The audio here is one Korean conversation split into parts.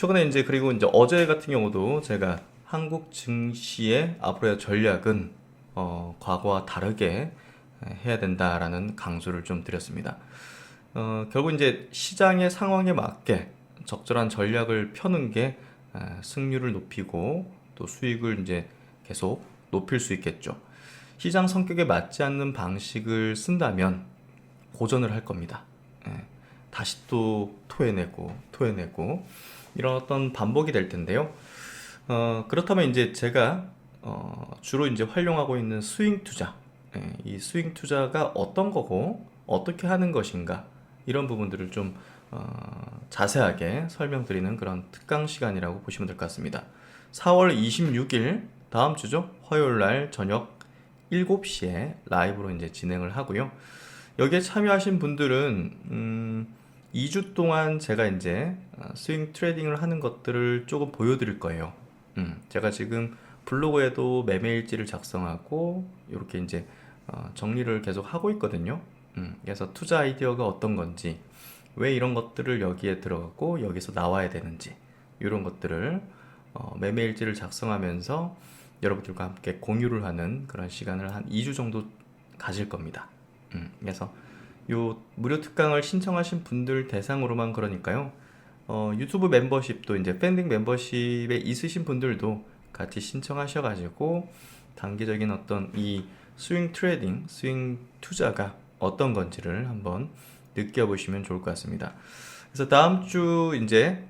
최근에 이제 그리고 이제 어제 같은 경우도 제가 한국 증시의 앞으로의 전략은 어, 과거와 다르게 해야 된다라는 강조를 좀 드렸습니다. 어, 결국 이제 시장의 상황에 맞게 적절한 전략을 펴는 게 에, 승률을 높이고 또 수익을 이제 계속 높일 수 있겠죠. 시장 성격에 맞지 않는 방식을 쓴다면 고전을 할 겁니다. 예, 다시 또 토해내고 토해내고 이런 어떤 반복이 될 텐데요. 어, 그렇다면 이제 제가 어, 주로 이제 활용하고 있는 스윙 투자, 예, 이 스윙 투자가 어떤 거고 어떻게 하는 것인가 이런 부분들을 좀 어, 자세하게 설명드리는 그런 특강 시간이라고 보시면 될 것 같습니다. 4월 26일 다음 주죠 화요일 날 저녁 7시에 라이브로 이제 진행을 하고요. 여기에 참여하신 분들은 음, 2주 동안 제가 이제 어, 스윙 트레이딩을 하는 것들을 조금 보여드릴 거예요. 음, 제가 지금 블로그에도 매매 일지를 작성하고 이렇게 이제 어, 정리를 계속 하고 있거든요. 음, 그래서 투자 아이디어가 어떤 건지, 왜 이런 것들을 여기에 들어가고 여기서 나와야 되는지 이런 것들을 어, 매매 일지를 작성하면서 여러분들과 함께 공유를 하는 그런 시간을 한 2주 정도 가질 겁니다. 음, 그래서 요 무료 특강을 신청하신 분들 대상으로만 그러니까요. 어, 유튜브 멤버십도 이제 팬딩 멤버십에 있으신 분들도 같이 신청하셔가지고 단기적인 어떤 이 스윙 트레이딩, 스윙 투자가 어떤 건지를 한번 느껴보시면 좋을 것 같습니다. 그래서 다음 주 이제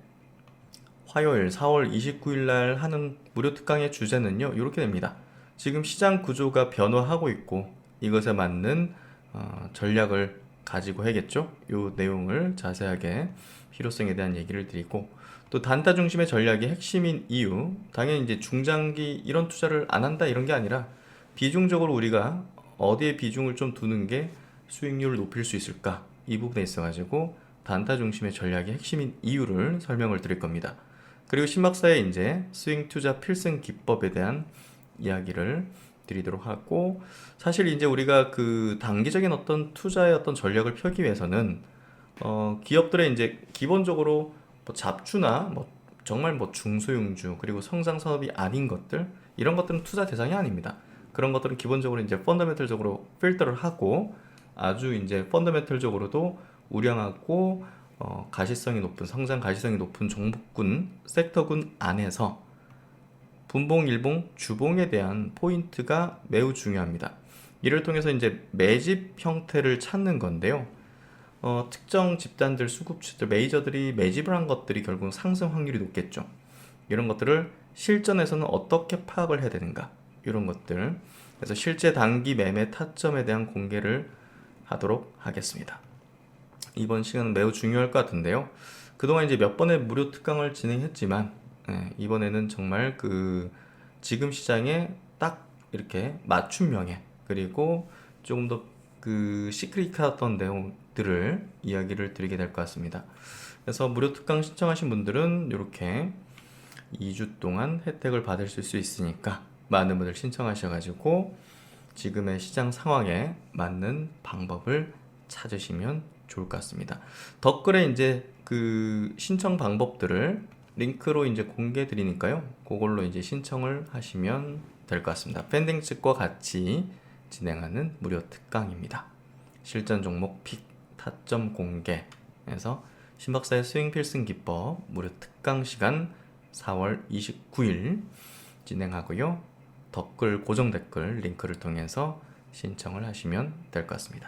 화요일 4월 29일 날 하는 무료 특강의 주제는요. 이렇게 됩니다. 지금 시장 구조가 변화하고 있고 이것에 맞는 어, 전략을 가지고 해야겠죠. 이 내용을 자세하게 필요성에 대한 얘기를 드리고 또 단타 중심의 전략이 핵심인 이유 당연히 이제 중장기 이런 투자를 안 한다 이런 게 아니라 비중적으로 우리가 어디에 비중을 좀 두는 게 수익률을 높일 수 있을까 이 부분에 있어 가지고 단타 중심의 전략이 핵심인 이유를 설명을 드릴 겁니다. 그리고 신박사의 이제 스윙 투자 필승 기법에 대한 이야기를 드리도록 하고 사실 이제 우리가 그 단기적인 어떤 투자의 어떤 전략을 펴기 위해서는 어 기업들의 이제 기본적으로 뭐 잡주나 뭐 정말 뭐 중소형주 그리고 성장 산업이 아닌 것들 이런 것들은 투자 대상이 아닙니다. 그런 것들은 기본적으로 이제 펀더멘털적으로 필터를 하고 아주 이제 펀더멘털적으로도 우량하고 어, 가시성이 높은 성장 가시성이 높은 종목군 섹터군 안에서 분봉, 일봉, 주봉에 대한 포인트가 매우 중요합니다. 이를 통해서 이제 매집 형태를 찾는 건데요. 어, 특정 집단들, 수급주들, 메이저들이 매집을 한 것들이 결국 상승 확률이 높겠죠. 이런 것들을 실전에서는 어떻게 파악을 해야 되는가? 이런 것들. 그래서 실제 단기 매매 타점에 대한 공개를 하도록 하겠습니다. 이번 시간은 매우 중요할 것 같은데요. 그동안 이제 몇 번의 무료 특강을 진행했지만 예, 이번에는 정말 그 지금 시장에 딱 이렇게 맞춤형의 그리고 조금 더 그 시크릿했던 내용들을 이야기를 드리게 될 것 같습니다. 그래서 무료 특강 신청하신 분들은 이렇게 2주 동안 혜택을 받을 수 있으니까 많은 분들 신청하셔가지고 지금의 시장 상황에 맞는 방법을 찾으시면 좋을 것 같습니다. 댓글에 이제 그 신청 방법들을 링크로 이제 공개 드리니까요. 그걸로 이제 신청을 하시면 될 것 같습니다. 팬딩 측과 같이 진행하는 무료 특강입니다. 실전 종목 픽 타점 공개에서 신박사의 스윙 필승 기법 무료 특강 시간 4월 29일 진행하고요. 댓글 고정 댓글 링크를 통해서 신청을 하시면 될 것 같습니다.